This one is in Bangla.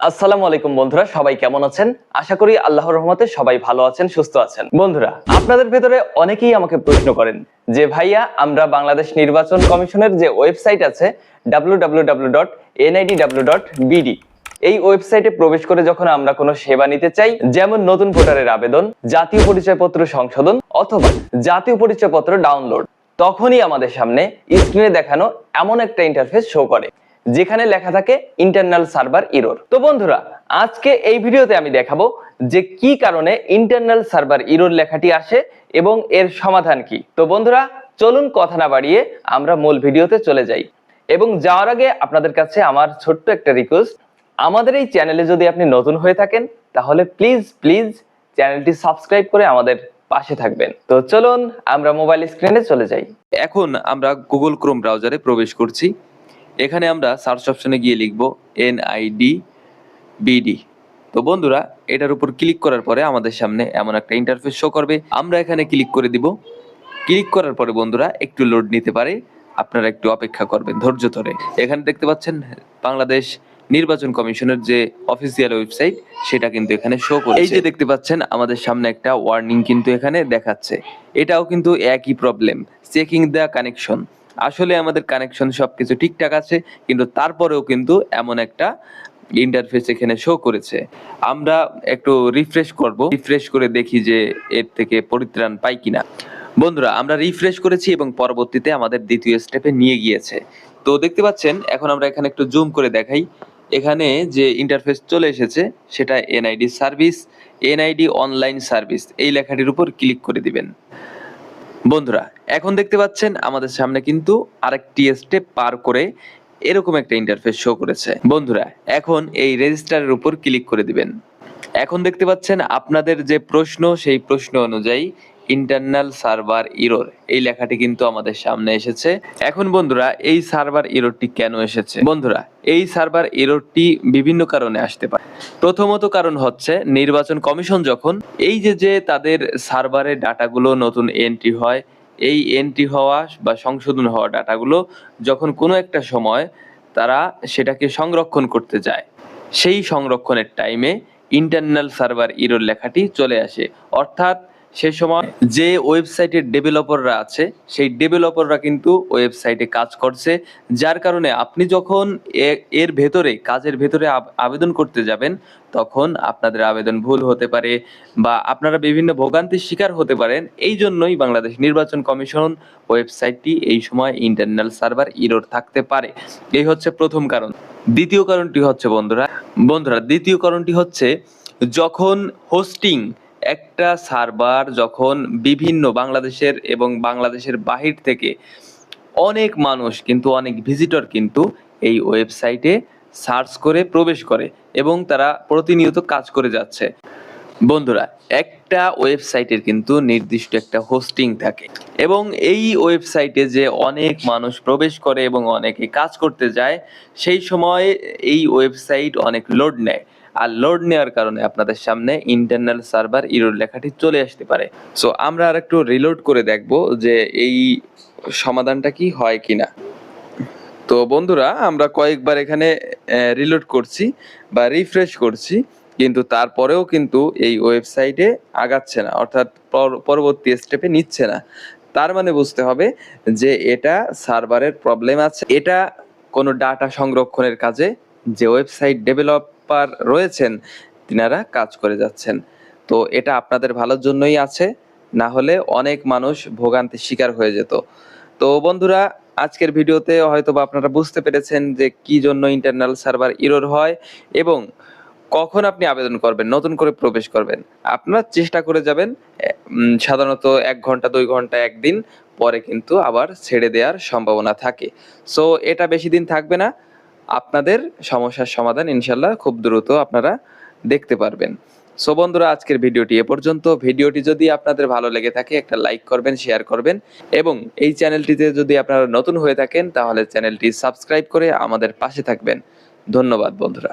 আসসালামু আলাইকুম বন্ধুরা, সবাই কেমন আছেন? আশা করি আল্লাহর রহমতে সবাই ভালো আছেন, সুস্থ আছেন। বন্ধুরা, আপনাদের ভেতরে অনেকেই আমাকে প্রশ্ন করেন যে, ভাইয়া, আমরা বাংলাদেশ নির্বাচন কমিশনের যে ওয়েবসাইট আছে, www.nidw.bd এই ওয়েবসাইটে প্রবেশ করে যখন আমরা কোনো সেবা নিতে চাই, যেমন নতুন ভোটারের আবেদন, জাতীয় পরিচয়পত্র সংশোধন অথবা জাতীয় পরিচয়পত্র ডাউনলোড তখনই আমাদের সামনে স্ক্রিনে দেখানো এমন একটা ইন্টারফেস শো করে। যেখানে লেখা থাকে ইন্টারনাল সার্ভার ইরোর তো বন্ধুরা, আজকে এই ভিডিওতে আমি দেখাবো যে কি কারণে ইন্টারনাল সার্ভার ইরোর লেখাটি আসে এবং এর সমাধান কি। তো বন্ধুরা, চলুন কথা না বাড়িয়ে আমরা মূল ভিডিওতে চলে যাই। এবং যাওয়ার আগে আপনাদের কাছে আমার ছোট্ট একটা রিকোয়েস্ট আমাদের এই চ্যানেলে যদি আপনি নতুন হয়ে থাকেন, তাহলে প্লিজ প্লিজ চ্যানেলটি সাবস্ক্রাইব করে আমাদের পাশে থাকবেন। তো চলুন আমরা মোবাইল স্ক্রিনে চলে যাই। এখন আমরা গুগল ক্রোম ব্রাউজারে প্রবেশ করছি। এখানে আমরা সার্চ অপশনে গিয়ে লিখব এনআইডি বিডি তো বন্ধুরা, এটার উপর ক্লিক করার পরে আমাদের সামনে এমন একটা ইন্টারফেস শো করবে। আমরা এখানে ক্লিক করে দিব। ক্লিক করার পরে বন্ধুরা, একটু লোড নিতে পারে। আপনারা একটু অপেক্ষা করবেন, ধৈর্য ধরে। এখানে দেখতে পাচ্ছেন, বাংলাদেশ নির্বাচন কমিশনের যে অফিসিয়াল ওয়েবসাইট সেটা কিন্তু এখানে শো করছে। এই যে দেখতে পাচ্ছেন, আমাদের সামনে একটা ওয়ার্নিং কিন্তু এখানে দেখাচ্ছে। এটাও কিন্তু একই প্রবলেম চেকিং দ্য কানেকশন আসলে আমাদের কানেকশন সবকিছু ঠিকঠাক আছে, কিন্তু তারপরেও কিন্তু এমন একটা ইন্টারফেস এখানে শো করেছে। আমরা একটু রিফ্রেশ করব রিফ্রেশ করে দেখি যে এর থেকে পরিত্রাণ পাই কিনা। বন্ধুরা, আমরা রিফ্রেশ করেছি এবং পরবর্তীতে আমাদের দ্বিতীয় স্টেপে নিয়ে গিয়েছে। তো দেখতে পাচ্ছেন, এখন আমরা এখানে একটু জুম করে দেখাই। এখানে যে ইন্টারফেস চলে এসেছে, সেটা NID service NID online service এই লেখাটির উপর ক্লিক করে দিবেন। বন্ধুরা, এখন দেখতে পাচ্ছেন আমাদের সামনে কিন্তু আরেকটি স্টেপ পার করে এরকম একটা ইন্টারফেস শো করেছে। বন্ধুরা, এখন এই রেজিস্টারের উপর ক্লিক করে দিবেন। এখন দেখতে পাচ্ছেন আপনাদের যে প্রশ্ন, সেই প্রশ্ন অনুযায়ী ইন্টারনাল সার্ভার ইরোর এই লেখাটি কিন্তু আমাদের সামনে এসেছে। এখন বন্ধুরা, এই সার্ভার ইরোরটি কেন এসেছে? বন্ধুরা, এই সার্ভার ইরোরটি বিভিন্ন কারণে আসতে পারে। প্রথমত কারণ হচ্ছে, নির্বাচন কমিশন যখন এই যে যে তাদের সার্ভারে ডাটাগুলো নতুন এন্ট্রি হয়, এই এন্ট্রি হওয়া বা সংশোধন হওয়া ডাটাগুলো যখন কোনো একটা সময় তারা সেটাকে সংরক্ষণ করতে যায়, সেই সংরক্ষণের টাইমে ইন্টারনাল সার্ভার ইরোর লেখাটি চলে আসে। অর্থাৎ সে সময় যে ওয়েবসাইটের ডেভেলপাররা আছে, সেই ডেভেলপাররা কিন্তু ওয়েবসাইটে কাজ করছে, যার কারণে আপনি যখন এর ভেতরে, কাজের ভেতরে আবেদন করতে যাবেন, তখন আপনাদের আবেদন ভুল হতে পারে বা আপনারা বিভিন্ন ভোগান্তির শিকার হতে পারেন। এই জন্যই বাংলাদেশ নির্বাচন কমিশন ওয়েবসাইটটি এই সময় ইন্টারনাল সার্ভার ইরোর থাকতে পারে। এই হচ্ছে প্রথম কারণ। দ্বিতীয় কারণটি হচ্ছে, বন্ধুরা বন্ধুরা, দ্বিতীয় কারণটি হচ্ছে, যখন হোস্টিং একটা সার্ভার যখন বিভিন্ন বাংলাদেশের এবং বাংলাদেশের বাহির থেকে অনেক মানুষ কিন্তু, অনেক ভিজিটর কিন্তু এই ওয়েবসাইটে সার্চ করে, প্রবেশ করে এবং তারা প্রতিনিয়ত কাজ করে যাচ্ছে। বন্ধুরা, একটা ওয়েবসাইটের কিন্তু নির্দিষ্ট একটা হোস্টিং থাকে এবং এই ওয়েবসাইটে যে অনেক মানুষ প্রবেশ করে এবং অনেকে কাজ করতে যায়, সেই সময় এই ওয়েবসাইট অনেক লোড নেয়। আর লোড নেওয়ার কারণে আপনাদের সামনে ইন্টারনাল সার্ভার ইরোর লেখাটি চলে আসতে পারে। সো আমরা আর একটু রিলোড করে দেখব যে এই সমাধানটা কি হয় কিনা। তো বন্ধুরা, আমরা কয়েকবার এখানে রিলোড করছি বা রিফ্রেশ করছি, কিন্তু তারপরেও কিন্তু এই ওয়েবসাইটে আগাচ্ছে না, অর্থাৎ পর- পরবর্তী স্টেপে নিচ্ছে না। তার মানে বুঝতে হবে যে এটা সার্ভারের প্রবলেম আছে। এটা কোনো ডাটা সংরক্ষণের কাজে যে ওয়েবসাইট ডেভেলপার রয়েছেন, তিনারা কাজ করে যাচ্ছেন। তো এটা আপনাদের ভালোর জন্যই আছে, না হলে অনেক মানুষ ভোগান্তির শিকার হয়ে যেত। তো বন্ধুরা, আজকের ভিডিওতে হয়তো বা আপনারা বুঝতে পেরেছেন যে কি জন্য ইন্টারনাল সার্ভার ইরোর হয় এবং কখন আপনি আবেদন করবেন, নতুন করে প্রবেশ করবেন। আপনারা চেষ্টা করে যাবেন সাধারণত এক ঘণ্টা, দুই ঘণ্টা, একদিন, পরে কিন্তু আবার ছেড়ে দেওয়ার সম্ভাবনা থাকে। সো এটা বেশি দিন থাকবে না। আপনাদের সমস্যার সমাধান ইনশাল্লাহ খুব দ্রুত আপনারা দেখতে পারবেন। সো বন্ধুরা, আজকের ভিডিওটি এ পর্যন্ত। ভিডিওটি যদি আপনাদের ভালো লেগে থাকে, একটা লাইক করবেন, শেয়ার করবেন এবং এই চ্যানেলটিতে যদি আপনারা নতুন হয়ে থাকেন, তাহলে চ্যানেলটি সাবস্ক্রাইব করে আমাদের পাশে থাকবেন। ধন্যবাদ বন্ধুরা।